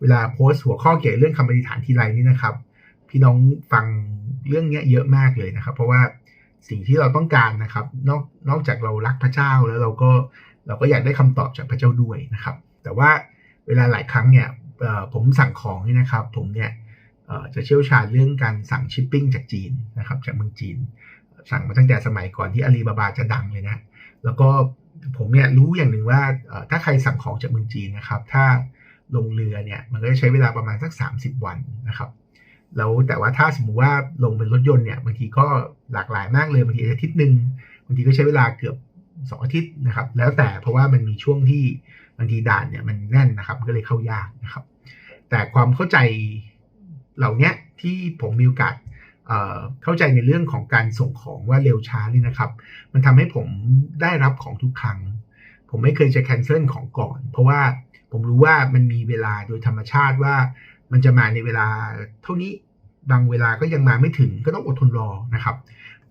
เวลาโพสต์หัวข้อเกี่ยวกับเรื่องคำอธิฐานทีไรนี่นะครับ พี่น้องฟังเรื่องนี้เยอะมากเลยนะครับ เพราะว่าสิ่งที่เราต้องการนะครับ นอกนอกจากเรารักพระเจ้าแล้วเราก็เราก็อยากได้คำตอบจากพระเจ้าด้วยนะครับ แต่ว่าเวลาหลายครั้งเนี่ยผมสั่งของนี่นะครับ ผมเนี่ยจะเชี่ยวชาญเรื่องการสั่งชิปปิ้งจากจีนนะครับ จากเมืองจีน สั่งมาตั้งแต่สมัยก่อนที่อาลีบาบาจะดังเลยนะ แล้วก็ผมเนี่ยรู้อย่างหนึ่งว่าถ้าใครสั่งของจากเมืองจีนนะครับ ถ้า ลงเรือเนี่ยมันก็จะใช้เวลาประมาณสัก 30 วันนะครับแล้วแต่ว่าถ้าสมมุติว่าลงเป็นรถยนต์เนี่ยบางทีก็หลากหลายมากเลยบางทีอาทิตย์หนึ่งบางทีก็ใช้เวลาเกือบ 2 อาทิตย์นะครับ แล้วแต่เพราะว่ามันมีช่วงที่บางทีด่านเนี่ยมันแน่นนะครับก็เลยเข้ายากนะครับ แต่ความเข้าใจเหล่านี้ที่ผมมีโอกาสเเข้าใจในเรื่องของการส่งของว่าเร็วช้านี่นะครับ มันทำให้ผมได้รับของทุกครั้ง ผมไม่เคยจะแคนเซิลของก่อน เพราะว่า ผมรู้ว่ามันมีเวลาโดยธรรมชาติว่า มันจะมาในเวลาเท่านี้บางเวลาก็ยังมาไม่ถึงก็ต้องอดทนรอนะครับ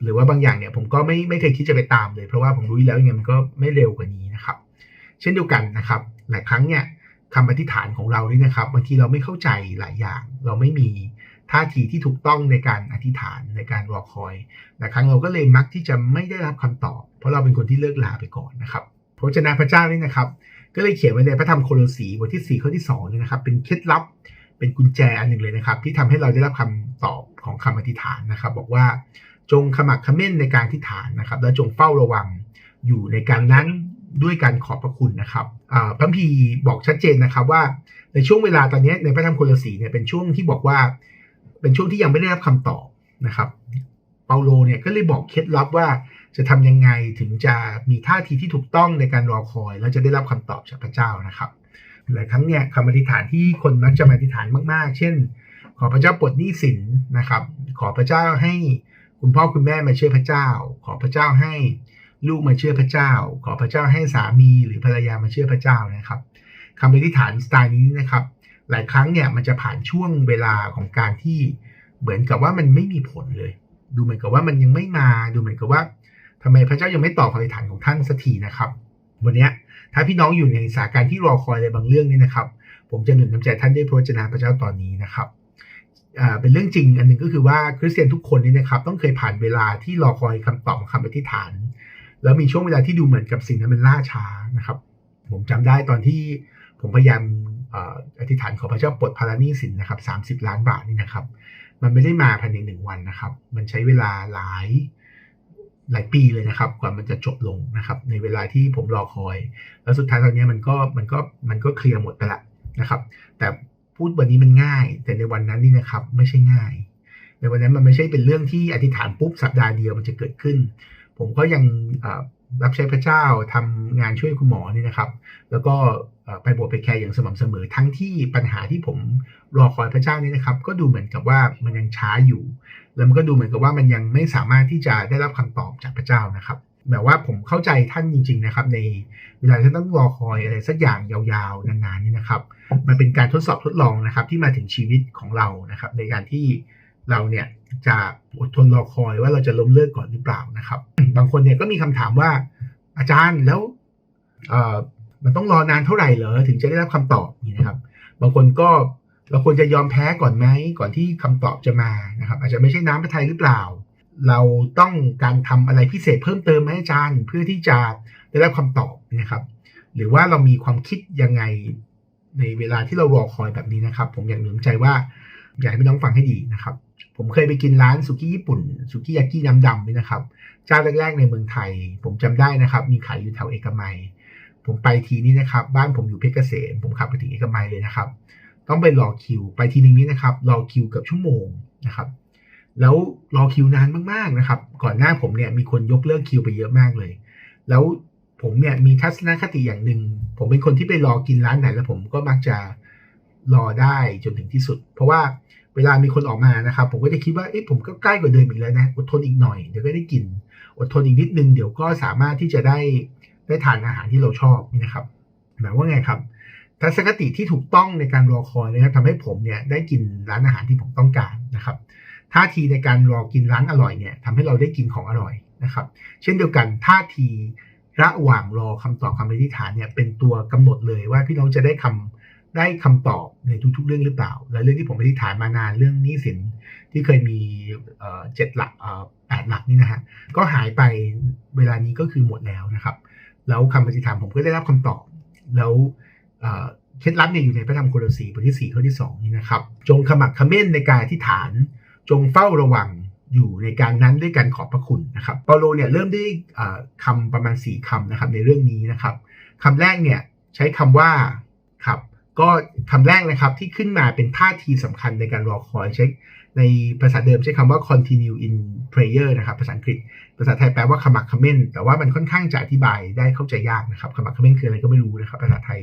หรือว่าบางอย่างเนี่ยผมก็ไม่ไม่เคยคิดจะไปตามเลย เพราะว่าผมรู้อยู่แล้วยังไงมันก็ไม่เร็วกว่านี้นะครับ เช่นเดียวกันนะครับ หลายครั้งเนี่ยคำอธิษฐานของเรานี่นะครับบางทีเราไม่เข้าใจหลายอย่าง เราไม่มีท่าทีที่ถูกต้องในการอธิษฐานในการรอคอยหลายครั้งเราก็เลยมักที่จะไม่ได้รับคำตอบ เพราะเราเป็นคนที่เลิกลาไปก่อนนะครับพระวจนะพระเจ้านี่นะครับ ก็เลยเขียนไว้ในพระธรรมโคโลสีบทที่ 4 ข้อที่2นี่ยนะครับ เป็นเคล็ดลับเป็นกุญแจอันหนึ่งเลยนะครับ ที่ทำให้เราได้รับคำตอบของคำอธิษฐานนะครับ บอกว่าจงขมักขม้นในการอธิษฐานนะครับ และจงเฝ้าระวังอยู่ในการนั้นด้วยการขอบพระคุณนะครับพระพีบอกชัดเจนนะครับว่าในช่วงเวลาตอนนี้ในพระธรรมโคโลสีเนี่ยเป็นช่วงที่บอกว่าเป็นช่วงที่ยังไม่ได้รับคำตอบนะครับ เปาโลเนี่ยก็เลยบอกเคล็ดลับว่า จะทำยังไงถึงจะมีท่าทีที่ถูกต้องในการรอคอย แล้วจะได้รับคำตอบจากพระเจ้านะครับหลายครั้งเนี่ยคำอธิษฐานที่คนมักจะมาอธิษฐานมาก ๆ เช่น ขอพระเจ้าปลดหนี้สินนะครับ ขอพระเจ้าให้คุณพ่อคุณแม่มาเชื่อพระเจ้า ขอพระเจ้าให้ลูกมาเชื่อพระเจ้า ขอพระเจ้าให้สามีหรือภรรยามาเชื่อพระเจ้านะครับคำอธิษฐานสไตล์นี้นะครับ หลายครั้งเนี่ยมันจะผ่านช่วงเวลาของการที่เหมือนกับว่ามันไม่มีผลเลย ดูเหมือนกับว่ามันยังไม่มา ดูเหมือนกับว่า ทำไมพระเจ้ายังไม่ตอบคำอธิษฐานของท่านสักทีนะครับ วันนี้ถ้าพี่น้องอยู่ในสถานการณ์ที่รอคอยอะไรบางเรื่องนี่นะครับ ผมจะหนุนน้ำใจท่านด้วยพระวจนะพระเจ้าตอนนี้นะครับอ่าเป็นเรื่องจริงอันหนึ่งก็คือว่าคริสเตียนทุกคนนี่นะครับ ต้องเคยผ่านเวลาที่รอคอยคำตอบของคำอธิษฐาน แล้วมีช่วงเวลาที่ดูเหมือนกับสิ่งนั้นมันล่าช้านะครับ ผมจำได้ตอนที่ผมพยายามอธิษฐานขอพระเจ้าปลดภาระหนี้สินนะครับ30ล้านบาทนี่นะครับ มันไม่ได้มาภายในหนึ่งวันนะครับ มันใช้เวลาหลาย หลายปีเลยนะครับ กว่ามันจะจบลงนะครับ ในเวลาที่ผมรอคอย แล้วสุดท้ายตอนนี้มันก็มันก็มันก็เคลียร์หมดไปละนะครับ แต่พูดวันนี้มันง่าย แต่ในวันนั้นนี่นะครับไม่ใช่ง่าย ในวันนั้นมันไม่ใช่เป็นเรื่องที่อธิษฐานปุ๊บสัปดาห์เดียวมันจะเกิดขึ้น ผมก็ยังรับใช้พระเจ้าทำงานช่วยคุณหมอนี่นะครับ แล้วก็ไปบวชไปแคร์อย่างสม่ำเสมอ ทั้งที่ปัญหาที่ผมรอคอยพระเจ้านี่นะครับ ก็ดูเหมือนกับว่ามันยังช้าอยู่ แล้วมันก็ดูเหมือนกับว่ามันยังไม่สามารถที่จะได้รับคำตอบจากพระเจ้านะครับแบบว่าผมเข้าใจท่านจริง ๆ นะครับ ในเวลาที่ต้องรอคอยอะไรสักอย่างยาวๆนานๆนี่นะครับ มันเป็นการทดสอบทดลองนะครับ ที่มาถึงชีวิตของเรานะครับ ในการที่เราเนี่ยจะอดทนรอคอยว่าเราจะล้มเลิกก่อนหรือเปล่านะครับ บางคนเนี่ยก็มีคำถามว่าอาจารย์แล้วมันต้องรอนานเท่าไหร่เหรอถึงจะได้รับคำตอบนี่นะครับ บางคนก็ เราควรจะยอมแพ้ก่อนไหมก่อนที่คำตอบจะมานะครับ อาจจะไม่ใช่น้ำพระทัยหรือเปล่า เราต้องการทำอะไรพิเศษเพิ่มเติมไหมอาจารย์ เพื่อที่จะได้รับคำตอบนะครับ หรือว่าเรามีความคิดยังไงในเวลาที่เรารอคอยแบบนี้นะครับ ผมอยากหนุนใจว่าอยากให้พี่น้องฟังให้ดีนะครับ ผมเคยไปกินร้านสุกี้ญี่ปุ่นสุกี้ยากิน้ำดำนี่นะครับเจ้าแรกๆในเมืองไทย ผมจำได้นะครับ มีขายอยู่แถวเอกมัย ผมไปทีนี้นะครับ บ้านผมอยู่เพชรเกษมผมขับไปถึงเอกมัยเลยนะครับ ต้องไปรอคิว ไปทีนึงนี้นะครับรอคิวเกือบชั่วโมงนะครับ แล้วรอคิวนานมากๆนะครับ ก่อนหน้าผมเนี่ยมีคนยกเลิกคิวไปเยอะมากเลย แล้วผมเนี่ยมีทัศนคติอย่างหนึ่งผมเป็นคนที่ไปรอกินร้านไหนแล้วผมก็มักจะรอได้จนถึงที่สุด เพราะว่าเวลามีคนออกมานะครับ ผมก็จะคิดว่าเอ๊ะผมก็ใกล้กว่าเดิมอีกแล้วนะอดทนอีกหน่อยเดี๋ยวก็ได้กิน อดทนอีกนิดนึงเดี๋ยวก็สามารถที่จะได้ได้ทานอาหารที่เราชอบนี่นะครับหมายว่าไงครับ ทัศนคติที่ถูกต้องในการรอคอยนะครับทำให้ผมเนี่ยได้กินร้านอาหารที่ผมต้องการนะครับท่าทีในการรอกินร้านอร่อยเนี่ยทำให้เราได้กินของอร่อยนะครับ เช่นเดียวกันท่าทีระหว่างรอคำตอบคำอธิษฐานเนี่ยเป็นตัวกำหนดเลยว่าพี่น้องจะได้คำได้คำตอบในทุกๆเรื่องหรือเปล่า และเรื่องที่ผมอธิษฐานมานานเรื่องนี้สินที่เคยมีเจ็ดหลักแปดหลักนี่นะฮะก็หายไปเวลานี้ก็คือหมดแล้วนะครับ แล้วคำอธิษฐานผมก็ได้รับคำตอบแล้ว เคล็ดลับเนี่ยอยู่ในพระธรรมโคลสีบทที่ 4 ข้อที่ 2 นี่นะครับ จงขมักขม้นในการอธิษฐาน จงเฝ้าระวังอยู่ในการนั้นด้วยการขอบพระคุณนะครับเปาโลเนี่ยเริ่มด้วยคำประมาณ 4คำนะครับในเรื่องนี้นะครับคำแรกเนี่ยใช้คำว่าครับก็คำแรกนะครับที่ขึ้นมาเป็นท่าทีสำคัญในการรอคอยใช้ในภาษาเดิมใช้คำว่า continue in prayer นะครับภาษาอังกฤษ ภาษาไทยแปลว่าขมักขม้นแต่ว่ามันค่อนข้างจะอธิบายได้เข้าใจยากนะครับขมักขม้นคืออะไรก็ไม่รู้นะครับภาษาไทย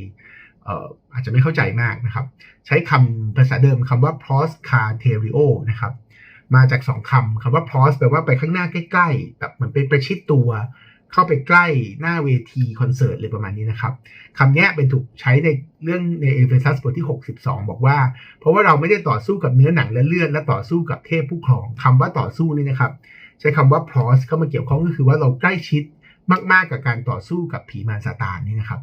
อาจจะไม่เข้าใจมากนะครับ ใช้คำภาษาเดิมคำว่า pros carterio นะครับ มาจากสองคำคำว่า pros แปลว่าไปข้างหน้าใกล้ๆ แบบเหมือนไปประชิดตัวเข้าไปใกล้หน้าเวทีคอนเสิร์ตเลยประมาณนี้นะครับคำนี้เป็นถูกใช้ในเรื่องในเอเฟซัสบทที่ 62 บอกว่า เพราะว่าเราไม่ได้ต่อสู้กับเนื้อหนังและเลือดและต่อสู้กับเทพผู้ครองคำว่าต่อสู้นี่นะครับ ใช้คำว่า pros เข้ามาเกี่ยวข้องก็คือว่าเราใกล้ชิดมากๆกับการต่อสู้กับผีมารซาตานนี่นะครับ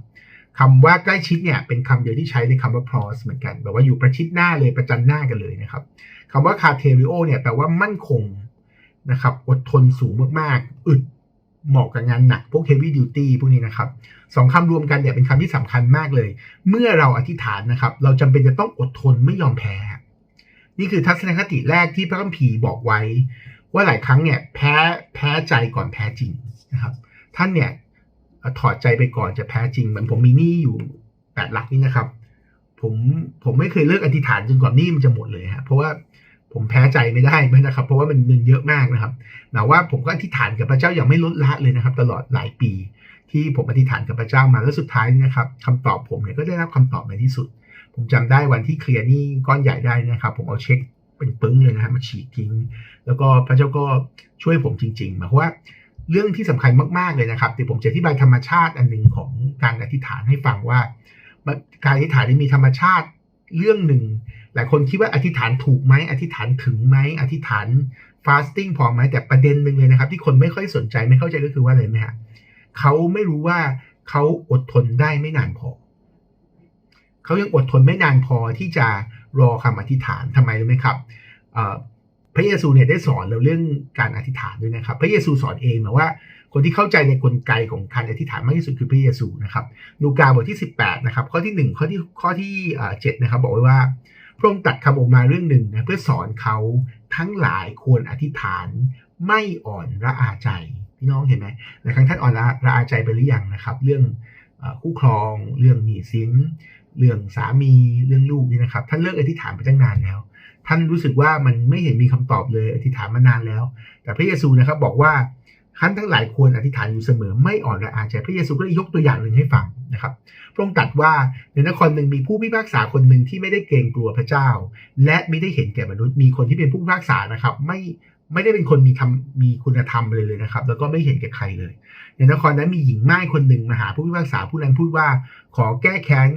คำว่าใกล้ชิดเนี่ยเป็นคำเดียวที่ใช้ในคำว่า pros เหมือนกัน แบบว่าอยู่ประชิดหน้าเลยประจันหน้ากันเลยนะครับคำว่า caterio เนี่ยแปลว่ามั่นคงนะครับอดทนสูงมากๆ อึดเหมาะกับงานหนักพวก heavy duty พวกนี้นะครับสองคำรวมกันเนี่ยเป็นคำที่สำคัญมากเลย เมื่อเราอธิษฐานนะครับ เราจำเป็นจะต้องอดทนไม่ยอมแพ้ นี่คือทัศนคติแรกที่พระคัมภีร์บอกไว้ ว่าหลายครั้งเนี่ยแพ้แพ้ใจก่อนแพ้จริงนะครับ ท่านเนี่ย ถอดใจไปก่อนจะแพ้จริงเหมือนผมมีหนี้อยู่แปดหลักนี่นะครับ ผมผมไม่เคยเลิกอธิษฐานจนกว่าหนี้มันจะหมดเลยฮะเพราะว่าผมแพ้ใจไม่ได้นะครับ เพราะว่ามันเงินเยอะมากนะครับแต่ว่าผมก็อธิษฐานกับพระเจ้าอย่างไม่ลดละเลยนะครับ ตลอดหลายปี ที่ผมอธิษฐานกับพระเจ้ามาแล้วสุดท้ายนะครับคำตอบผมเนี่ยก็ได้รับคำตอบในที่สุด ผมจำได้วันที่เคลียร์หนี้ก้อนใหญ่ได้นะครับ ผมเอาเช็คเป็นปึ้งเลยนะครับมาฉีกทิ้ง แล้วก็พระเจ้าก็ช่วยผมจริงๆหมายความว่า เรื่องที่สำคัญมากๆเลยนะครับเดี๋ยวผมจะอธิบายธรรมชาติอันหนึ่งของการอธิษฐานให้ฟังว่า การอธิษฐานนี่มีธรรมชาติเรื่องหนึ่งหลายคนคิดว่าอธิษฐานถูกไหมอธิษฐานถึงไหมอธิษฐานฟาสติ้งพอไหมแต่ประเด็นหนึ่งเลยนะครับ ที่คนไม่ค่อยสนใจไม่เข้าใจก็คือว่าอะไรไหมฮะเขาไม่รู้ว่าเขาอดทนได้ไม่นานพอเขายังอดทนไม่นานพอที่จะรอคำอธิษฐานทำไมรู้ไหมครับ พระเยซูเนี่ยได้สอนเราเรื่องการอธิษฐานด้วยนะครับ พระเยซูสอนเองนะว่า คนที่เข้าใจในกลไกของการอธิษฐานมากที่สุดคือพระเยซูนะครับลูกาบทที่ 18นะครับข้อที่ 1 ข้อที่ข้อที่เจ็ดนะครับบอกไว้ว่าพระองค์ตัดคำออกมาเรื่องหนึ่งนะเพื่อสอนเขาทั้งหลายควรอธิษฐานไม่อ่อนระอาใจพี่น้องเห็นไหมในครั้งท่านอ่อนระอาใจไปหรือยังนะครับ เรื่องคู่ครอง เรื่องหนี้สินเรื่องสามีเรื่องลูกนี่นะครับท่านเลิกอธิษฐานไปตั้งนานแล้ว ท่านรู้สึกว่ามันไม่เห็นมีคำตอบเลยอธิษฐานมานานแล้ว แต่พระเยซูนะครับบอกว่าท่านทั้งหลายควรอธิษฐานอยู่เสมอไม่อ่อนระอาใจพระเยซูก็เลยยกตัวอย่างหนึ่งให้ฟังนะครับพระองค์ตรัสว่าในนครหนึ่งมีผู้พิพากษาคนหนึ่งที่ไม่ได้เกรงกลัวพระเจ้า และไม่ได้เห็นแก่มนุษย์มีคนที่เป็นผู้พิพากษานะครับไม่ไม่ได้เป็นคนมีทำมีคุณธรรมเลยเลยนะครับ แล้วก็ไม่เห็นแก่ใครเลย ในนครนั้นมีหญิงไม้คนหนึ่งมาหาผู้พิพากษาผู้นั้นพูดว่าขอแก้แค้น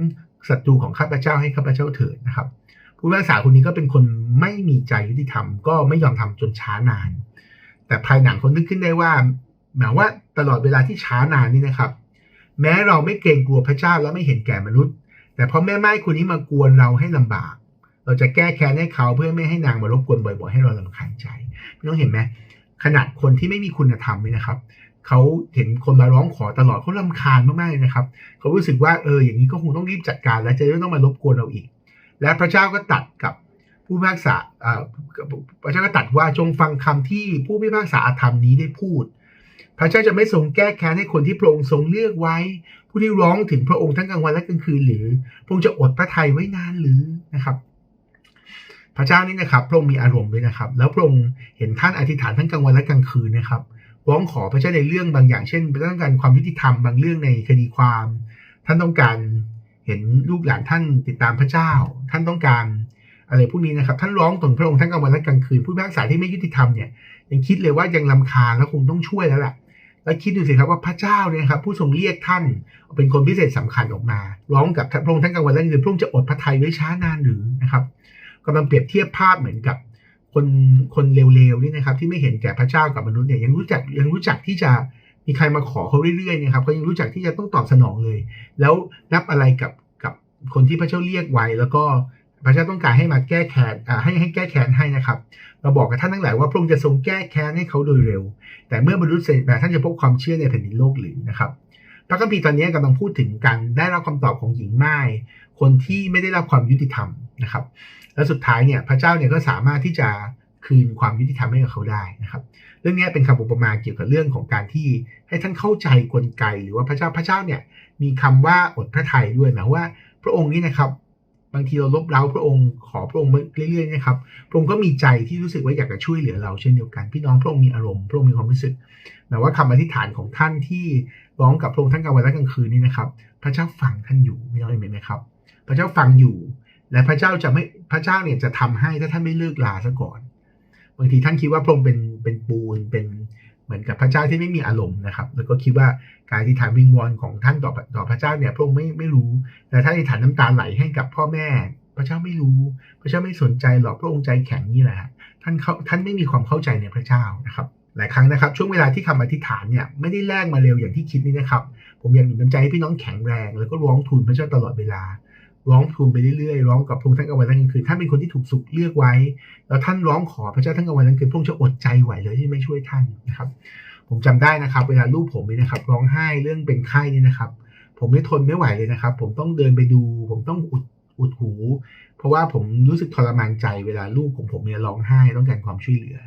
ศัตรูของข้าพเจ้าให้ข้าพเจ้าเถิดนะครับ ผู้พิพากษาคนนี้ก็เป็นคนไม่มีใจยุติธรรม ก็ไม่ยอมทำจนช้านาน แต่ภายหลังคนนึกขึ้นได้ว่า หมายว่าตลอดเวลาที่ช้านานนี่นะครับ แม้เราไม่เกรงกลัวพระเจ้าและไม่เห็นแก่มนุษย์ แต่เพราะแม่ไม้คนนี้มากวนเราให้ลำบาก เราจะแก้แค้นให้เขาเพื่อไม่ให้นางมารบกวนบ่อยๆให้เราลำคาญใจพี่น้องเห็นไหมขนาดคนที่ไม่มีคุณธรรมนี่นะครับเขาเห็นคนมาร้องขอตลอดเขาลำคาญมากๆเลยนะครับเขารู้สึกว่าเอออย่างนี้ก็คงต้องรีบจัดการ แล้วจะไม่ต้องมารบกวนเราอีก และพระเจ้าก็ตัดกับผู้พิพากษาพระเจ้าก็ตัดว่าจงฟังคำที่ผู้พิพากษาอาธรรมนี้ได้พูด พระเจ้าจะไม่ทรงแก้แค้นให้คนที่พระองค์ทรงเลือกไว้ ผู้ที่ร้องถึงพระองค์ทั้งกลางวันและกลางคืนหรือพระองค์จะอดพระทัยไว้นานหรือนะครับ พระเจ้านี่นะครับ พระองค์มีอารมณ์ด้วยนะครับ แล้วพระองค์เห็นท่านอธิษฐานทั้งกลางวันและกลางคืนนะครับร้องขอพระเจ้าในเรื่องบางอย่างเช่นต้องการความยุติธรรมบางเรื่องในคดีความ ท่านต้องการ เห็นลูกหลานท่านติดตามพระเจ้า ท่านต้องการอะไรพวกนี้นะครับ ท่านร้องถึงพระองค์ทั้งกลางวันและกลางคืน ผู้พิพากษาที่ไม่ยุติธรรมเนี่ยยังคิดเลยว่ายังลำคาญแล้วคงต้องช่วยแล้วแหละแล้วคิดดูสิครับว่าพระเจ้าเนี่ยครับผู้ทรงเรียกท่านเป็นคนพิเศษสำคัญออกมา ร้องกับพระองค์ทั้งกลางวันและกลางคืนพระองค์จะอดพระทัยไว้ช้านานหรือนะครับกำลังเปรียบเทียบภาพเหมือนกับคนคนเลวๆนี่นะครับที่ไม่เห็นแก่พระเจ้ากับมนุษย์เนี่ยยังรู้จักยังรู้จักที่จะ มีใครมาขอเขาเรื่อยๆเนี่ยครับเขายังรู้จักที่จะต้องตอบสนองเลย แล้วนับอะไรกับกับคนที่พระเจ้าเรียกไว้ แล้วก็พระเจ้าต้องการให้มาแก้แค้นให้ให้แก้แค้นให้นะครับ เราบอกกับท่านทั้งหลายว่าพระองค์จะทรงแก้แค้นให้เขาโดยเร็ว แต่เมื่อบรรลุเสร็จแบบท่านจะพบความเชื่อในแผ่นดินโลกหรือนะครับพระคัมภีร์ตอนนี้กำลังพูดถึงการได้รับคำตอบของหญิงไม้คนที่ไม่ได้รับความยุติธรรมนะครับ แล้วสุดท้ายเนี่ยพระเจ้าเนี่ยก็สามารถที่จะคืนความยุติธรรมให้กับเขาได้นะครับ รื่องนี้เป็นคำอุปมาเกี่ยวกับเรื่องของการที่ให้ท่านเข้าใจกลไก หรือว่าพระเจ้าพระเจ้าเนี่ยมีคำว่าอดพระทัยด้วยหมายว่า พระองค์นี้นะครับ บางทีเราลบเล้าพระองค์ขอพระองค์เรื่อยๆนะครับ พระองค์ก็มีใจที่รู้สึกว่าอยากจะช่วยเหลือเราเช่นเดียวกัน พี่น้องพระองค์มีอารมณ์พระองค์มีความรู้สึกหมายว่าคำอธิษฐานของท่านที่ร้องกับพระองค์ทั้งกลางวันและกลางคืนนี่นะครับ พระเจ้าฟังท่านอยู่พี่น้องเห็นไหมครับ พระเจ้าฟังอยู่ และพระเจ้าจะไม่พระเจ้าเนี่ยจะทำให้ถ้าท่านไม่เลิกลาซะก่อนบางทีท่านคิดว่าพระองค์เป็น เป็นปูนเป็นเหมือนกับพระเจ้าที่ไม่มีอารมณ์นะครับ แล้วก็คิดว่าการที่ฐานวิงวอนของท่านต่อต่อพระเจ้าเนี่ยพระองค์ไม่ไม่รู้แต่ถ้าอธิษฐานน้ำตาไหลให้กับพ่อแม่ พระเจ้าไม่รู้ พระเจ้าไม่สนใจหรอกพระองค์ใจแข็งนี่แหละท่านเขาท่านไม่มีความเข้าใจในพระเจ้านะครับหลายครั้งนะครับช่วงเวลาที่คำอธิษฐานเนี่ยไม่ได้แลกมาเร็วอย่างที่คิดนี่นะครับ ผมยากหนุนน้ำใจให้พี่น้องแข็งแรง แล้วก็ร้องทูลพระเจ้าตลอดเวลา ร้องทูลไปเรื่อยๆร้องกับพระองค์ทั้งกลางวันและกลางคืนท่านเป็นคนที่ถูกสุขเลือกไว้ แล้วท่านร้องขอพระเจ้าทั้งกลางวันและกลางคืนพระองค์จะอดใจไหวเลยที่ไม่ช่วยท่านนะครับ ผมจำได้นะครับ เวลาลูกผมเนี่ยนะครับ ร้องไห้เรื่องเป็นไข้นี่นะครับ ผมไม่ทนไม่ไหวเลยนะครับ ผมต้องเดินไปดู ผมต้องอุดอุดหู เพราะว่าผมรู้สึกทรมานใจเวลาลูกของผมเนี่ยร้องไห้ต้องการความช่วยเหลือ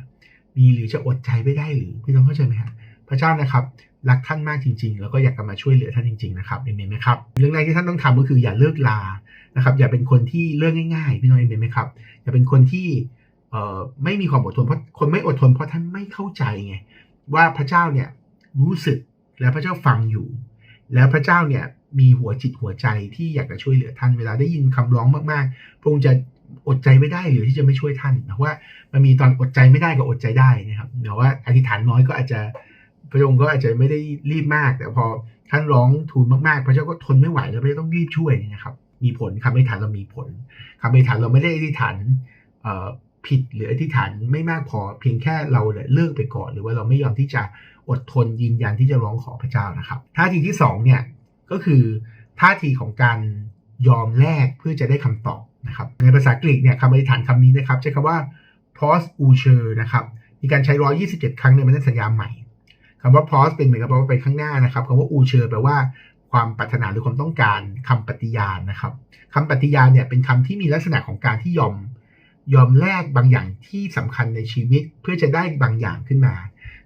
มีหรือจะอดใจไม่ได้หรือพี่น้องเข้าใจไหมครับพระเจ้านะครับ รักท่านมากจริง ๆ แล้วก็อยากจะมาช่วยเหลือท่านจริง ๆ นะครับเห็นไหมครับเรื่องแรกที่ท่านต้องทำก็คืออย่าเลิกลานะครับ อย่าเป็นคนที่เลิกง่ายๆพี่น้องเห็นไหมครับอย่าเป็นคนที่เอ่อไม่มีความอดทนเพราะคนไม่อดทนเพราะท่านไม่เข้าใจไงว่าพระเจ้าเนี่ยรู้สึกและพระเจ้าฟังอยู่ แล้วพระเจ้าเนี่ยมีหัวจิตหัวใจที่อยากจะช่วยเหลือท่านเวลาได้ยินคำร้องมากๆพระองค์จะอดใจไม่ได้หรือที่จะไม่ช่วยท่านเพราะว่ามันมีตอนอดใจไม่ได้กับอดใจได้นะครับแต่ว่าอธิษฐานน้อยก็อาจจะ พระองค์ก็อาจจะไม่ได้รีบมาก แต่พอท่านร้องทูลมากๆ พระเจ้าก็ทนไม่ไหวแล้วพระเจ้าต้องรีบช่วยนะครับ มีผลคำอธิษฐานเรามีผลคำอธิษฐานเราไม่ได้อธิษฐานผิดหรืออธิษฐานไม่มากพอเพียงแค่เราเลิกไปก่อน หรือว่าเราไม่ยอมที่จะอดทนยืนยันที่จะร้องขอพระเจ้านะครับท่าทีที่2เนี่ยก็คือท่าทีของการยอมแลกเพื่อจะได้คำตอบนะครับในภาษากรีกเนี่ยคำอธิษฐานคำนี้นะครับใช้คำว่า pros u c h e r นะครับมีการใช้ 127 ครั้งในมันสัญญาใหม่ คำว่า pros เป็นเหมือนกับว่าไปข้างหน้านะครับคำว่า u c h e r แปลว่าความปรารถนาหรือความต้องการคำปฏิญาณนะครับคำปฏิญาณเนี่ยเป็นคำที่มีลักษณะของการที่ยอมยอมแลกบางอย่างที่สำคัญในชีวิตเพื่อจะได้บางอย่างขึ้นมา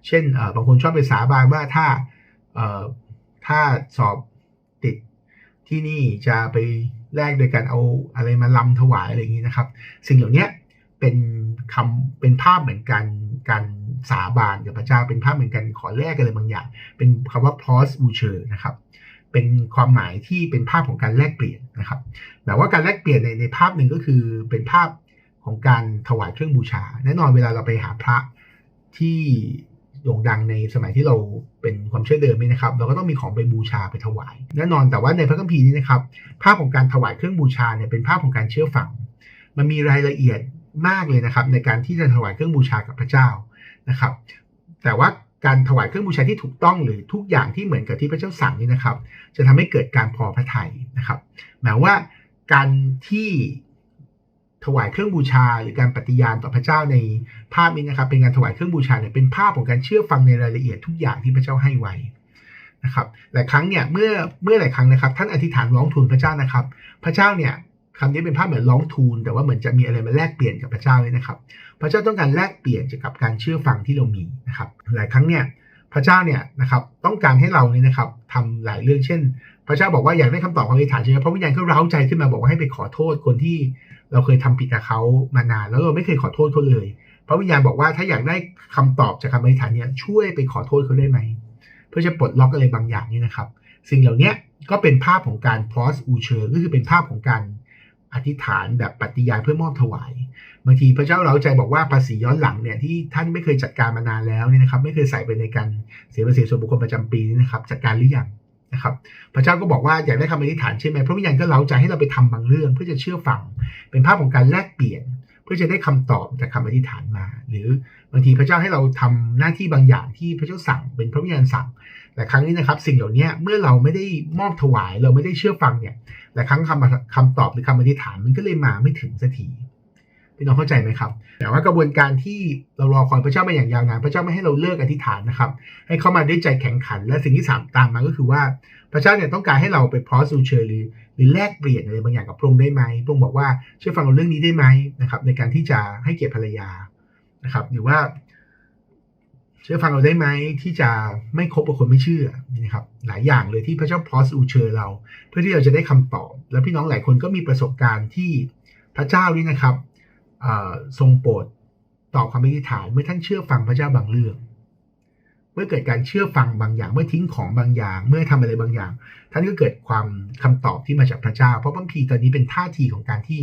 เช่นบางคนชอบไปสาบานว่าถ้าถ้าสอบติดที่นี่จะไปแลกโดยการเอาอะไรมาลำถวายอะไรอย่างนี้นะครับ สิ่งเหล่านี้เป็นคำเป็นภาพเหมือนกันการ สาบานกับพระเจ้าเป็นภาพเหมือนกันขอแลกอะไรบางอย่าง เป็นคำว่า pros u c h e r นะครับเป็นความหมายที่เป็นภาพของการแลกเปลี่ยนนะครับแต่ว่าการแลกเปลี่ยนในในภาพหนึ่งก็คือเป็นภาพของการถวายเครื่องบูชา แน่นอนเวลาเราไปหาพระที่โด่งดังในสมัยที่เราเป็นความเชื่อเดิมนี่นะครับ เราก็ต้องมีของไปบูชาไปถวาย แน่นอนแต่ว่าในพระคัมภีร์นี้นะครับ ภาพของการถวายเครื่องบูชาเนี่ยเป็นภาพของการเชื่อฟัง มันมีรายละเอียดมากเลยนะครับ ในการที่จะถวายเครื่องบูชากับพระเจ้า นะครับ แต่ว่าการถวายเครื่องบูชาที่ถูกต้องหรือทุกอย่างที่เหมือนกับที่พระเจ้าสั่งนี่นะครับ จะทำให้เกิดการพอพระทัยนะครับ หมายว่าการที่ถวายเครื่องบูชาหรือการปฏิญาณต่อพระเจ้าในภาพนี้นะครับ เป็นการถวายเครื่องบูชาเนี่ยเป็นภาพของการเชื่อฟังในรายละเอียดทุกอย่างที่พระเจ้าให้ไว้นะครับหลายครั้งเนี่ยเมื่อเมื่อหลายครั้งนะครับ ท่านอธิษฐานร้องทูลพระเจ้านะครับ พระเจ้าเนี่ย คำนี้เป็นภาพเหมือนร้องทูล แต่ว่าเหมือนจะมีอะไรมาแลกเปลี่ยนกับพระเจ้าเลยนะครับ พระเจ้าต้องการแลกเปลี่ยนจากกับการเชื่อฟังที่เรามีนะครับ หลายครั้งเนี่ยพระเจ้าเนี่ยนะครับต้องการให้เราเนี่ยนะครับทำหลายเรื่องเช่น พระเจ้าบอกว่าอยากได้คำตอบของอธิษฐานใช่ไหมพระวิญญาณก็เร้าใจขึ้นมาบอกว่าให้ไปขอโทษคนที่เราเคยทำผิดกับเขามานาน แล้วเราไม่เคยขอโทษเขาเลย พระวิญญาณบอกว่าถ้าอยากได้คำตอบจากคำอธิษฐานเนี่ยช่วยไปขอโทษเขาได้ไหมเพื่อจะปลดล็อกอะไรบางอย่างนี่นะครับ สิ่งเหล่านี้ก็เป็นภาพของการ pros u c h e r ก็คือเป็นภาพของการ อธิษฐานแบบปฏิญาณเพื่อมอบถวาย บางทีพระเจ้าเราใจบอกว่าภาษีย้อนหลังเนี่ยที่ท่านไม่เคยจัดการมานานแล้วเนี่ยนะครับ ไม่เคยใส่ไปในการเสียภาษีส่วนบุคคลประจำปีนี่นะครับ จัดการหรือยังนะครับ พระเจ้าก็บอกว่าอยากได้คำอธิษฐานใช่ไหมพระวิญญาณก็เล้าใจให้เราไปทำบางเรื่อง เพื่อจะเชื่อฟัง เป็นภาพของการแลกเปลี่ยน เพื่อจะได้คำตอบจากคำอธิษฐานมา หรือบางทีพระเจ้าให้เราทำหน้าที่บางอย่างที่พระเจ้าสั่งเป็นพระวิญญาณสั่ง แต่ครั้งนี้นะครับ สิ่งเหล่านี้เมื่อเราไม่ได้มอบถวายเราไม่ได้เชื่อฟังเนี่ยแต่ครั้งคำคำตอบหรือคำอธิษฐานมันก็เลยมาไม่ถึงสักทีพี่น้องเข้าใจไหมครับ แต่ว่ากระบวนการที่เรารอคอยพระเจ้ามาอย่างยาวนานพระเจ้าไม่ให้เราเลิกอธิษฐานนะครับ ให้เข้ามาด้วยใจแข็งขัน และสิ่งที่สามตามมาก็คือว่าพระเจ้าเนี่ยต้องการให้เราไปพรอสูเชอร์หรือหรือแลกเปลี่ยนอะไรบางอย่างกับพระองค์ได้ไหมพระองค์บอกว่าเชื่อฟังเราเรื่องนี้ได้ไหมนะครับ ในการที่จะให้เกียรติภรรยานะครับ หรือว่า เชื่อฟังเราได้ไหมที่จะไม่คบกับคนไม่เชื่อนะครับหลายอย่างเลยที่พระเจ้าพรอสูเชอร์เรา เพื่อที่เราจะได้คำตอบ แล้วพี่น้องหลายคนก็มีประสบการณ์ที่พระเจ้านี่นะครับทรงโปรดตอบคำอธิษฐานเมื่อท่านเชื่อฟังพระเจ้าบางเรื่อง เมื่อเกิดการเชื่อฟังบางอย่าง เมื่อทิ้งของบางอย่าง เมื่อทำอะไรบางอย่าง ท่านก็เกิดความคำตอบที่มาจากพระเจ้า เพราะบางทีตอนนี้เป็นท่าทีของการที่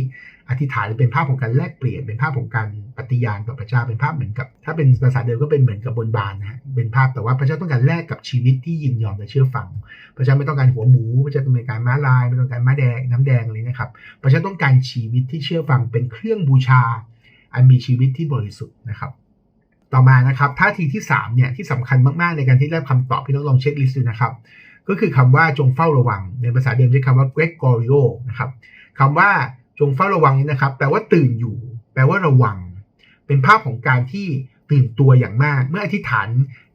อธิษฐานเป็นภาพของการแลกเปลี่ยน เป็นภาพของการปฏิญาณต่อพระเจ้า เป็นภาพเหมือนกับ ถ้าเป็นภาษาเดิมก็เป็นเหมือนกับบนบานนะฮะ เป็นภาพแต่ว่าพระเจ้าต้องการแลกกับชีวิตที่ยินยอมและเชื่อฟัง พระเจ้าไม่ต้องการหัวหมู พระเจ้าต้องการม้าลาย ไม่ต้องการม้าแดง น้ำแดงเลยนะครับ พระเจ้าต้องการชีวิตที่เชื่อฟังเป็นเครื่องบูชา อันมีชีวิตที่บริสุทธิ์นะครับ ต่อมานะครับท่าทีที่3เนี่ยที่สำคัญมากๆในการที่ได้คำตอบพี่ต้องลองเช็คลิสต์ดูนะครับ ก็คือคำว่าจงเฝ้าระวัง ในภาษาเดิมใช้คำว่า Gregorio นะครับคำว่าจงเฝ้าระวังนี้นะครับ แปลว่าตื่นอยู่ แปลว่าระวัง เป็นภาพของการที่ตื่นตัวอย่างมาก เมื่ออธิษฐาน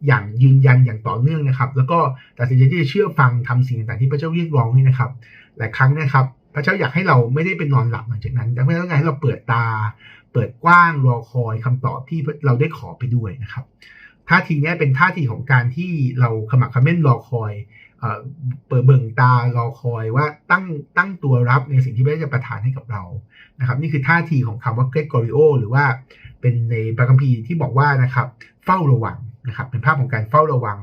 อย่างยืนยันอย่างต่อเนื่องนะครับ แล้วก็ตัดสินใจที่จะเชื่อฟังทำสิ่งต่างๆที่พระเจ้าเรียกร้องนี่นะครับหลายครั้งนะครับ พระเจ้าอยากให้เราไม่ได้เป็นนอนหลับหลังจากนั้นแต่พระเจ้าต้องการให้เราเปิดตา เปิดกว้างรอคอยคำตอบที่เราได้ขอไปด้วยนะครับท่าทีนี้เป็นท่าทีของการที่เราขมักขม้นรอคอยเปิดเบิ่งตารอคอยว่าตั้งตั้งตัวรับในสิ่งที่พระเจ้าประทานให้กับเรานะครับ นี่คือท่าทีของคำว่าเกรกอริโอหรือว่าเป็นในพระคัมภีร์ที่บอกว่านะครับ เฝ้าระวังนะครับ เป็นภาพของการเฝ้าระวัง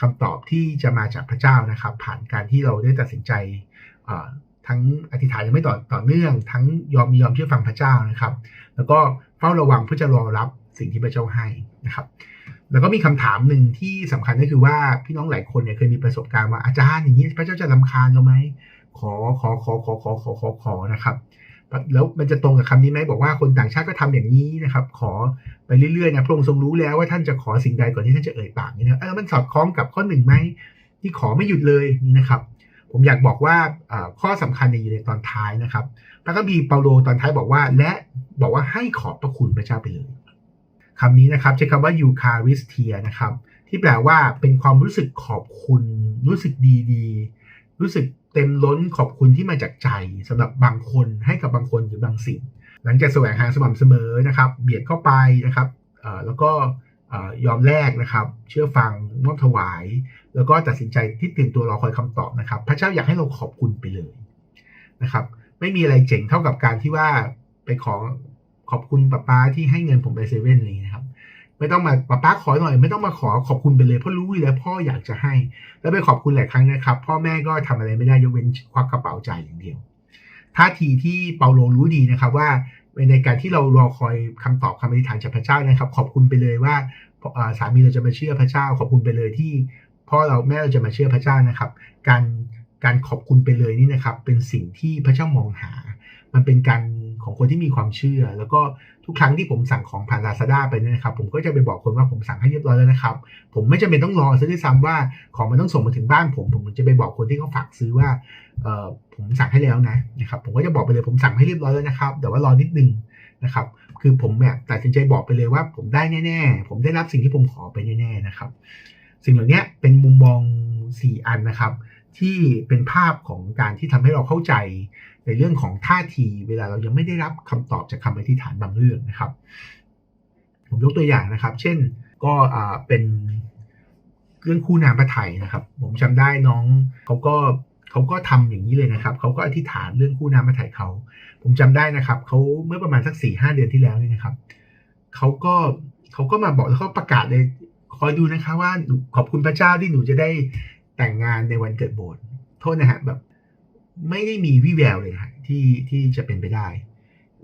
คำตอบที่จะมาจากพระเจ้านะครับ ผ่านการที่เราได้ตัดสินใจ ทั้งอธิษฐานยังไม่ต่อต่อเนื่อง ทั้งยอมมียอมเชื่อฟังพระเจ้านะครับ แล้วก็เฝ้าระวังเพื่อจะรอรับสิ่งที่พระเจ้าให้นะครับ แล้วก็มีคำถามหนึ่งที่สำคัญก็คือว่าพี่น้องหลายคนเนี่ยเคยมีประสบการณ์ว่าอาจารย์อย่างนี้พระเจ้าจะลำคาญเราไหมขอขอขอขอขอขอขอขอนะครับ แล้วมันจะตรงกับคำนี้ไหมบอกว่าคนต่างชาติก็ทำอย่างนี้นะครับ ขอไปเรื่อยๆนะพระองค์ทรงรู้แล้วว่าท่านจะขอสิ่งใดก่อนที่ท่านจะเอ่ยปากนี่นะเออมันสอดคล้องกับข้อหนึ่งไหมที่ขอไม่หยุดเลยนี่นะครับ ผมอยากบอกว่าข้อสำคัญในอยู่ในตอนท้ายนะครับพระคัมภีร์เปาโลตอนท้ายบอกว่า และบอกว่าให้ขอบพระคุณพระเจ้าไปเลยคำนี้นะครับใช้คำว่ายูคาริสเทียนะครับ ที่แปลว่าเป็นความรู้สึกขอบคุณรู้สึกดีๆ รู้สึกเต็มล้นขอบคุณที่มาจากใจสำหรับบางคนให้กับบางคนหรือบางสิ่ง หลังจากแสวงหาสม่ำเสมอนะครับ เบียดเข้าไปนะครับแล้วก็ยอมแลกนะครับ เชื่อฟังมอบถวาย แล้วก็ตัดสินใจที่ตื่นตัวรอคอยคำตอบนะครับ พระเจ้าอยากให้เราขอบคุณไปเลยนะครับ ไม่มีอะไรเจ๋งเท่ากับการที่ว่าไปขอขอบคุณป้าป้าที่ให้เงินผมไปเซเว่นเลยนะครับ ไม่ต้องมาป้าป้าขอหน่อย ไม่ต้องมาขอขอบคุณไปเลยเพราะรู้อยู่แล้วพ่ออยากจะให้ แล้วไปขอบคุณหลายครั้งนะครับ พ่อแม่ก็ทำอะไรไม่ได้ยกเว้นควักกระเป๋าจ่ายอย่างเดียวท่าทีที่เปาโลรู้ดีนะครับว่าในการที่เรารอคอยคำตอบคำอธิษฐานจากพระเจ้านะครับ ขอบคุณไปเลยว่าสามีเราจะมาเชื่อพระเจ้า ขอบคุณไปเลยที่ พ่อเราแม่เราจะมาเชื่อพระเจ้านะครับ การการขอบคุณไปเลยนี่นะครับ เป็นสิ่งที่พระเจ้ามองหา มันเป็นการของคนที่มีความเชื่อ แล้วก็ทุกครั้งที่ผมสั่งของผ่านลาซาด้าไปเนี่ยนะครับ ผมก็จะไปบอกคนว่าผมสั่งให้เรียบร้อยแล้วนะครับ ผมไม่จำเป็นต้องรอซะด้วยซ้ำว่าของมันต้องส่งมาถึงบ้านผม ผมจะไปบอกคนที่เขาฝากซื้อว่าเออผมสั่งให้แล้วนะนะครับ ผมก็จะบอกไปเลยผมสั่งให้เรียบร้อยแล้วนะครับ แต่ว่ารอนิดนึงนะครับ คือผมแบบตัดสินใจบอกไปเลยว่าผมได้แน่ ๆ ผมได้รับสิ่งที่ผมขอไปแน่ๆนะครับ สิ่งเหล่านี้เป็นมุมมอง 4 อันนะครับ ที่เป็นภาพของการที่ทำให้เราเข้าใจในเรื่องของท่าที เวลาเรายังไม่ได้รับคำตอบจากคำอธิษฐานบางเรื่องนะครับ ผมยกตัวอย่างนะครับ เช่นก็เป็นเรื่องคู่นามพระไทยนะครับ ผมจำได้น้องเขาก็เขาก็ทำอย่างนี้เลยนะครับ เขาก็อธิษฐานเรื่องคู่นามพระไทยเขา ผมจำได้นะครับเขาเมื่อประมาณสักสี่ห้าเดือนที่แล้วนี่นะครับเขาก็เขาก็มาบอกแล้วเขาประกาศเลย คอยดูนะคะว่าขอบคุณพระเจ้าที่หนูจะได้แต่งงานในวันเกิดโบสถ์โทษนะฮะแบบ ไม่ได้มีวิแววเลยนะที่ที่จะเป็นไปได้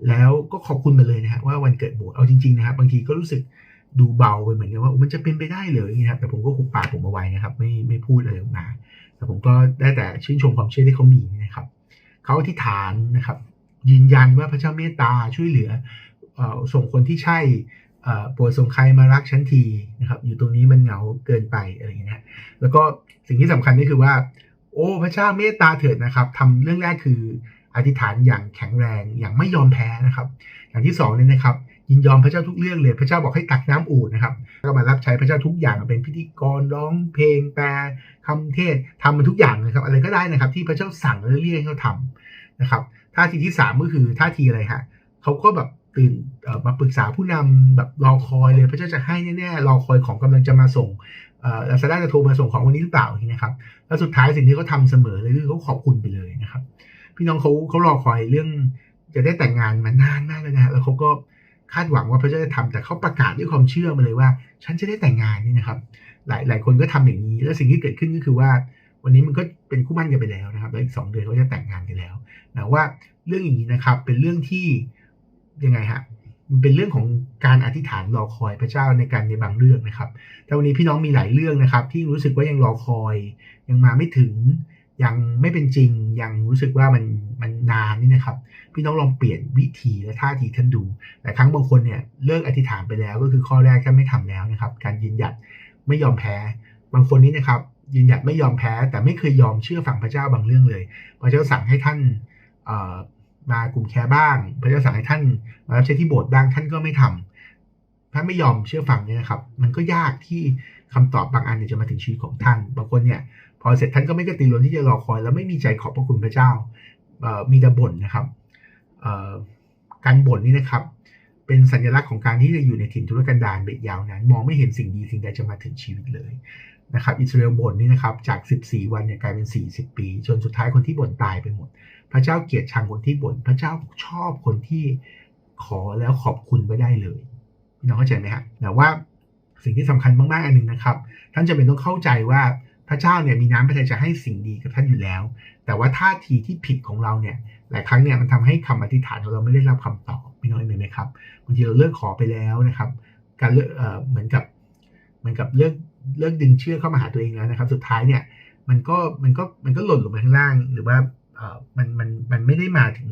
แล้วก็ขอบคุณมาเลยนะฮะว่าวันเกิดโบสถ์เอาจริงๆนะครับบางทีก็รู้สึกดูเบาไปเหมือนกันว่ามันจะเป็นไปได้เลยนะครับแต่ผมก็หุบปากผมเอาไว้นะครับ ไม่ไม่พูดอะไรออกมาแต่ผมก็ได้แต่ชื่นชมความเชื่อที่เขามีนะครับเขาอธิษฐานนะครับ ยืนยันว่าพระเจ้าเมตตาช่วยเหลืออส่งคนที่ใช่ โปรดส่งใครมารักฉันทีนะครับ อยู่ตรงนี้มันเหงาเกินไปอะไรอย่างเงี้ยแล้วก็สิ่งที่สำคัญก็คือว่า โอ้พระเจ้าเมตตาเถิดนะครับทำเรื่องแรกคืออธิษฐานอย่างแข็งแรงอย่างไม่ยอมแพ้นะครับ อย่างที่สองเนี่ยนะครับยินยอมพระเจ้าทุกเรื่องเลย พระเจ้าบอกให้ตักน้ำอูดนะครับก็มารับใช้พระเจ้าทุกอย่างเป็นพิธีกรร้องเพลงแปลคำเทศทำมันทุกอย่างนะครับ อะไรก็ได้นะครับ ที่พระเจ้าสั่งแล้วเรียกให้เขาทำนะครับท่าทีที่สามก็คือท่าทีอะไรฮะเขาก็แบบ ตื่นมาปรึกษาผู้นำแบบรอคอยเลยพระเจ้าจะให้แน่ๆรอคอยของกำลังจะมาส่งอ่อลาซาด้าจะโทรมาส่งของวันนี้หรือเปล่าอย่างนี้นะครับ แล้วสุดท้ายสิ่งที่เขาทาเสมอเลยคือเขาขอบคุณไปเลยนะครับ พี่น้องเขาเขารอคอยเรื่องจะได้แต่งงานมานานมากเลยนะแล้วเขาก็คาดหวังว่าพระเจ้าจะทำแต่เขาประกาศด้วยความเชื่อมาเลยว่า ฉันจะได้แต่งงานนี่นะครับ หลายหลายคนก็ทำอย่างนี้ แล้วสิ่งที่เกิดขึ้นก็คือว่า วันนี้มันก็เป็นคู่มั่นกันไปแล้วนะครับ แล้วอีกสองเดือนเขาจะแต่งงานกันแล้วนะว่าเรื่องอย่างนี้นะครับเป็นเรื่องที่ ยังไงฮะมันเป็นเรื่องของการอธิษฐานรอคอยพระเจ้าในการในบางเรื่องนะครับ แต่วันนี้พี่น้องมีหลายเรื่องนะครับ ที่รู้สึกว่ายังรอคอย ยังมาไม่ถึง ยังไม่เป็นจริง ยังรู้สึกว่ามันมันนานนี่นะครับ พี่น้องลองเปลี่ยนวิธีและท่าทีท่านดูแต่ครั้งบางคนเนี่ยเลิกอธิษฐานไปแล้วก็คือข้อแรกท่านไม่ทำแล้วนะครับ การยืนหยัดไม่ยอมแพ้ บางคนนี้นะครับ ยืนหยัดไม่ยอมแพ้ แต่ไม่เคยยอมเชื่อฝั่งพระเจ้าบางเรื่องเลย พระเจ้าสั่งให้ท่าน มากลุ่มแคร์บ้างพระเจ้าสั่งให้ท่านมารับใช้ที่โบสถ์บ้างท่านก็ไม่ทำถ้านไม่ยอมเชื่อฟังเนี่ยนะครับ มันก็ยากที่คำตอบบางอันเนี่ยจะมาถึงชีวิตของท่าน บางคนเนี่ย พอเสร็จท่านก็ไม่กระตือรือร้นที่จะรอคอย แล้วไม่มีใจขอบพระคุณพระเจ้ามีแต่บ่นนะครับการบ่นนี่นะครับ เป็นสัญลักษณ์ของการที่จะอยู่ในถิ่นทุรกันดารเบ็ดยาวนานมองไม่เห็นสิ่งดีสิ่งใดจะมาถึงชีวิตเลยนะครับอิสราเอลบ่นนี่นะครับจาก 14 วันเนี่ยกลายเป็น 40 ปีจนสุดท้ายคนที่บ่นตายไปหมด พระเจ้าเกลียดชังคนที่บ่นพระเจ้าชอบคนที่ขอแล้วขอบคุณไม่ได้เลยพี่น้องเข้าใจไหมฮะแต่ว่าสิ่งที่สำคัญมากๆอันหนึ่งนะครับ ท่านจะเป็นต้องเข้าใจว่าพระเจ้าเนี่ยมีน้ำพระทัยจะให้สิ่งดีกับท่านอยู่แล้ว แต่ว่าท่าทีที่ผิดของเราเนี่ยหลายครั้งเนี่ยมันทำให้คำอธิษฐานของเราไม่ได้รับคำตอบพี่น้อยไหมครับบางทีเราเลิกขอไปแล้วนะครับ การเลิกเอ่อเหมือนกับเหมือนกับเลิกเลิกดึงเชื่อเข้ามาหาตัวเองแล้วนะครับ สุดท้ายเนี่ยมันก็มันก็มันก็หล่นลงไปข้างล่างหรือว่า มันมันมันไม่ได้มาถึง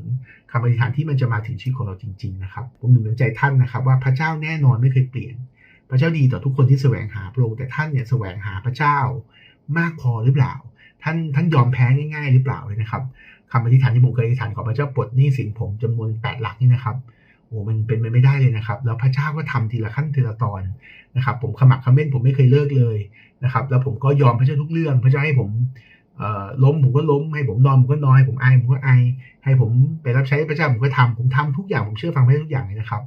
คำอธิษฐานที่มันจะมาถึงชีวิตของเราจริง ๆ นะครับผมหนุนใจท่านนะครับ ว่าพระเจ้าแน่นอนไม่เคยเปลี่ยน พระเจ้าดีต่อทุกคนที่แสวงหาพระองค์แต่ท่านเนี่ยแสวงหาพระเจ้ามากพอหรือเปล่า ท่านท่านยอมแพ้ง่าย ๆ หรือเปล่าเลยนะครับคำอธิษฐานที่ผมเคยอธิษฐานขอพระเจ้าปลดหนี้สินผมจำนวน 8 หลักนี่นะครับโอ้มันเป็นไปไม่ได้เลยนะครับ แล้วพระเจ้าก็ทำทีละขั้นทีละตอนนะครับ ผมขมักขม้นผมไม่เคยเลิกเลยนะครับ แล้วผมก็ยอมพระเจ้าทุกเรื่อง พระเจ้าให้ผม ล้มผมก็ล้มให้ผมนอนผมก็นอนให้ผมไอผมก็ไอให้ผมไปรับใช้พระเจ้าผมก็ทำผมทำทุกอย่างผมเชื่อฟังพระทุกอย่างเลยนะครับ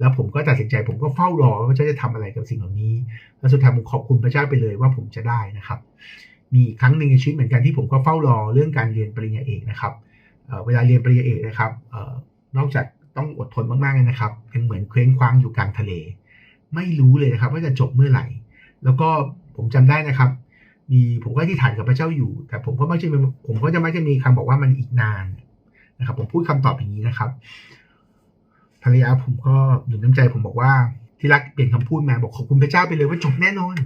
แล้วผมก็ตัดสินใจผมก็เฝ้ารอว่าพระเจ้าจะทำอะไรกับสิ่งเหล่านี้ แล้วสุดท้ายผมขอบคุณพระเจ้าไปเลยว่าผมจะได้นะครับ มีครั้งหนึ่งในชีวิตเหมือนกันที่ผมก็เฝ้ารอเรื่องการเรียนปริญญาเอกนะครับเวลาเรียนปริญญาเอกนะครับนอกจากต้องอดทนมากๆเลยนะครับยังเหมือนเคว้งคว้างอยู่กลางทะเล ไม่รู้เลยนะครับ ว่าจะจบเมื่อไหร่ แล้วก็ผมจำได้นะครับ มีผมก็ที่ฐานกับพระเจ้าอยู่ แต่ผมก็ไมักจะมีผมก็จะไมักจะมีคำบอกว่ามันอีกนานนะครับ ผมพูดคำตอบอย่างนี้นะครับ ภรรยาผมก็หนุนน้ำใจผมบอกว่าที่รักเปลี่ยนคำพูดมาบอกขอบคุณพระเจ้าไปเลยว่าจบแน่นอน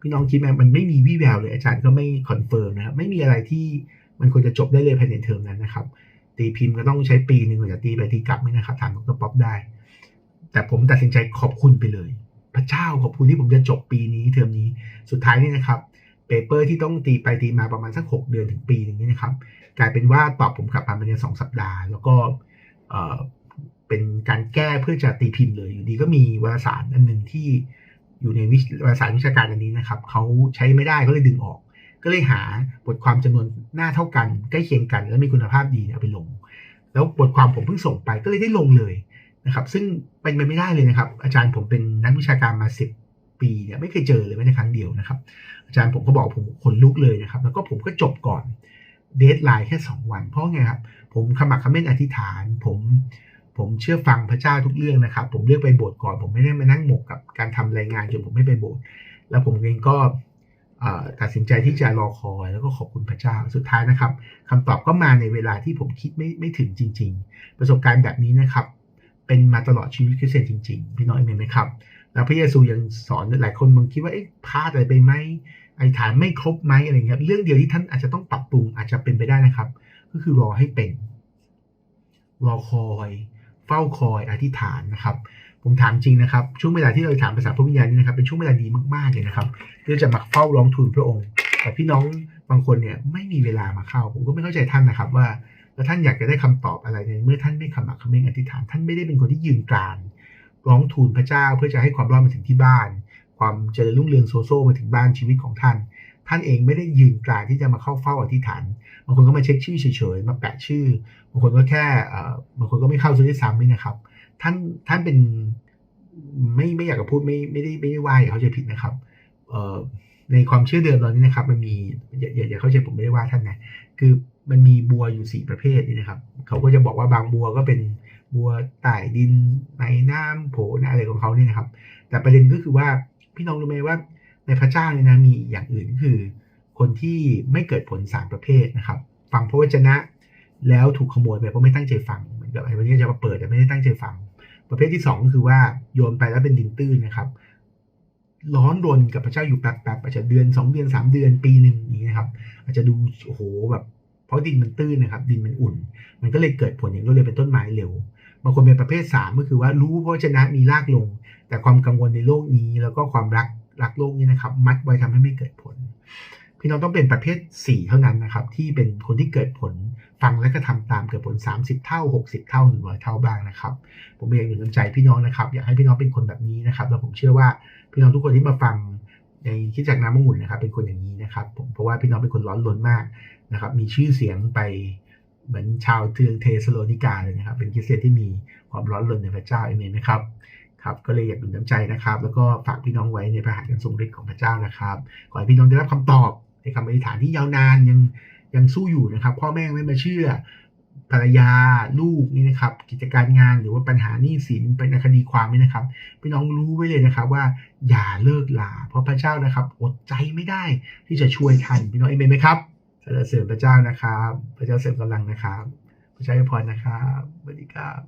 พี่น้องคิดไหมมันไม่มีวี่แววเลยอาจารย์ก็ไม่คอนเฟิร์มนะครับไม่มีอะไรที่มันควรจะจบได้เลยภายในเทอมนั้นนะครับ ตีพิมพ์ก็ต้องใช้ปีหนึ่งกว่าจะตีไปตีกลับนี่นะครับถามดรป๊อปได้ แต่ผมตัดสินใจขอบคุณไปเลย พระเจ้าขอบคุณที่ผมจะจบปีนี้เทอมนี้สุดท้ายนี่นะครับ ปเปอร์ที่ต้องตีไปตีมาประมาณสักหกเดือนถึงปีหนึ่งนี่นะครับ กลายเป็นว่าตอบผมกลับมาภายในสองสัปดาห์ แล้วก็เป็นการแก้เพื่อจะตีพิมพ์เลย อยู่ดีก็มีวารสารอันหนึ่งที่อยู่ในวารสารวิชาการอันนี้นะครับเขาใช้ไม่ได้เขาเลยดึงออก ก็เลยหาบทความจำนวนหน้าเท่ากัน ใกล้เคียงกัน แล้วมีคุณภาพดีเนี่ยเอาไปลง แล้วบทความผมเพิ่งส่งไปก็เลยได้ลงเลยนะครับ ซึ่งเป็นไปไม่ได้เลยนะครับ อาจารย์ผมเป็นนักวิชาการมาสิบ ปีเนี่ยไม่เคยเจอเลยแม้แต่ครั้งเดียวนะครับ อาจารย์ผมก็บอกผมขนลุกเลยนะครับ แล้วก็ผมก็จบก่อนเดทไลน์แค่ 2 วัน เพราะไงครับ ผมขมักขม้นอธิษฐาน ผมผมเชื่อฟังพระเจ้าทุกเรื่องนะครับ ผมเลือกไปโบสถ์ก่อน ผมไม่ได้มานั่งหมกกับการทำรายงานจนผมไม่ไปโบสถ์แล้วผมเองก็ตัดสินใจที่จะรอคอยแล้วก็ขอบคุณพระเจ้าสุดท้ายนะครับคำตอบก็มาในเวลาที่ผมคิดไม่ไม่ถึงจริง ๆ ประสบการณ์แบบนี้นะครับ เป็นมาตลอดชีวิตคริสเตียนจริง ๆ พี่น้อยเห็นไหมครับ แล้วพระเยซูยังสอนหลายคนบางคิดว่าเอ๊ะพลาดอะไรไปไหมไอธิษฐานไม่ครบไหมอะไรเงี้ยเรื่องเดียวที่ท่านอาจจะต้องปรับปรุงอาจจะเป็นไปได้นะครับ ก็คือรอให้เป็น รอคอย เฝ้าคอยอธิษฐานนะครับ ผมถามจริงนะครับ ช่วงเวลาที่เราถามภาษาพระวิญญาณนี่นะครับเป็นช่วงเวลาดีมากๆเลยนะครับที่เราจะมาเฝ้าร้องทูลพระองค์ แต่พี่น้องบางคนเนี่ยไม่มีเวลามาเข้า ผมก็ไม่เข้าใจท่านนะครับว่าแล้วท่านอยากจะได้คำตอบอะไรในเมื่อท่านไม่ขมักเขม้นอธิษฐาน ท่านไม่ได้เป็นคนที่ยืนกราน ร้องทูลพระเจ้าเพื่อจะให้ความรอดมาถึงที่บ้าน ความเจริญรุ่งเรืองโซโซมาถึงบ้านชีวิตของท่าน ท่านเองไม่ได้ยืนกรานที่จะมาเข้าเฝ้าอธิษฐานบางคนก็มาเช็คชื่อเฉยๆมาแปะชื่อบางคนก็แค่บางคนก็ไม่เข้าซื้อซ้ำนี่นะครับ ท่านท่านเป็นไม่ไม่อยากจะพูดไม่ไม่ได้ไม่ได้ว่าเขาใจผิดนะครับในความเชื่อเดิมตอนนี้นะครับ มันมีอย่าอย่าอย่าเข้าใจผมไม่ได้ว่าท่านนะคือมันมีบัวอยู่สี่ประเภทนี่นะครับ เขาก็จะบอกว่าบางบัวก็เป็น บัวใต้ดินในน้ำโผล่อะไรของเขาเนี่ยนะครับ แต่ประเด็นก็คือว่าพี่น้องรู้ไหมว่าในพระเจ้าเนี่ยนะมีอย่างอื่นก็คือ คนที่ไม่เกิดผลสามประเภทนะครับ ฟังพระวจนะ แล้วถูกขโมยไปเพราะไม่ตั้งใจฟังเหมือนกับไอ้วันนี้จะมาเปิดแต่ไม่ได้ตั้งใจฟัง ประเภทที่สองก็คือว่าโยนไปแล้วเป็นดินตื้นนะครับ ร้อนรนกับพระเจ้าอยู่แป๊บๆอาจจะเดือนสองเดือนสามเดือนปีหนึ่งอย่างนี้นะครับ อาจจะดูโอ้โหแบบเพราะดินมันตื้นนะครับ ดินมันอุ่น มันก็เลยเกิดผลอย่างรวดเร็วเป็นต้นไม้เร็ว บางคนเป็นประเภทสามก็คือว่ารู้เพราะวจนะมีรากลง แต่ความกังวลในโลกนี้ แล้วก็ความรักรักโลกนี้นะครับ มัดไว้ทำให้ไม่เกิดผล พี่น้องต้องเป็นประเภท 4 เท่านั้นนะครับ ที่เป็นคนที่เกิดผลฟังและก็ทำตามเกิดผล 30 เท่า 60 เท่า100เท่าบ้างนะครับ ผมเองอยู่น้ำใจพี่น้องนะครับ อยากให้พี่น้องเป็นคนแบบนี้นะครับแล้วผมเชื่อว่าพี่น้องทุกคนที่มาฟังในคิดจากน้ำมงุ่นนะครับ เป็นคนอย่างนี้นะครับ ผมเพราะว่าพี่น้องเป็นคนร้อนรนมากนะครับ มีชื่อเสียงไป เหมือนชาวเทืองเทสโลนิกาเลยนะครับ เป็นคริสเตียนที่มีความร้อนรนในพระเจ้าเอเมนไหมครับครับก็เลยอยากหนุนน้ำใจนะครับ แล้วก็ฝากพี่น้องไว้ในพระหัตถ์อันทรงฤทธิ์ของพระเจ้านะครับขอให้พี่น้องได้รับคำตอบในคำอธิษฐานที่ยาวนานยังยังสู้อยู่นะครับ พ่อแม่ไม่มาเชื่อภรรยาลูกนี่นะครับ กิจการงานหรือว่าปัญหาหนี้สินเป็นคดีความนี่นะครับพี่น้องรู้ไว้เลยนะครับว่าอย่าเลิกลาเพราะพระเจ้านะครับอดใจไม่ได้ที่จะช่วยท่านพี่น้องเอเมนไหมครับ สรรเสริญพระเจ้านะครับ พระเจ้าเสริมกำลังนะครับ พระเจ้าให้พรนะครับสวัสดีครับ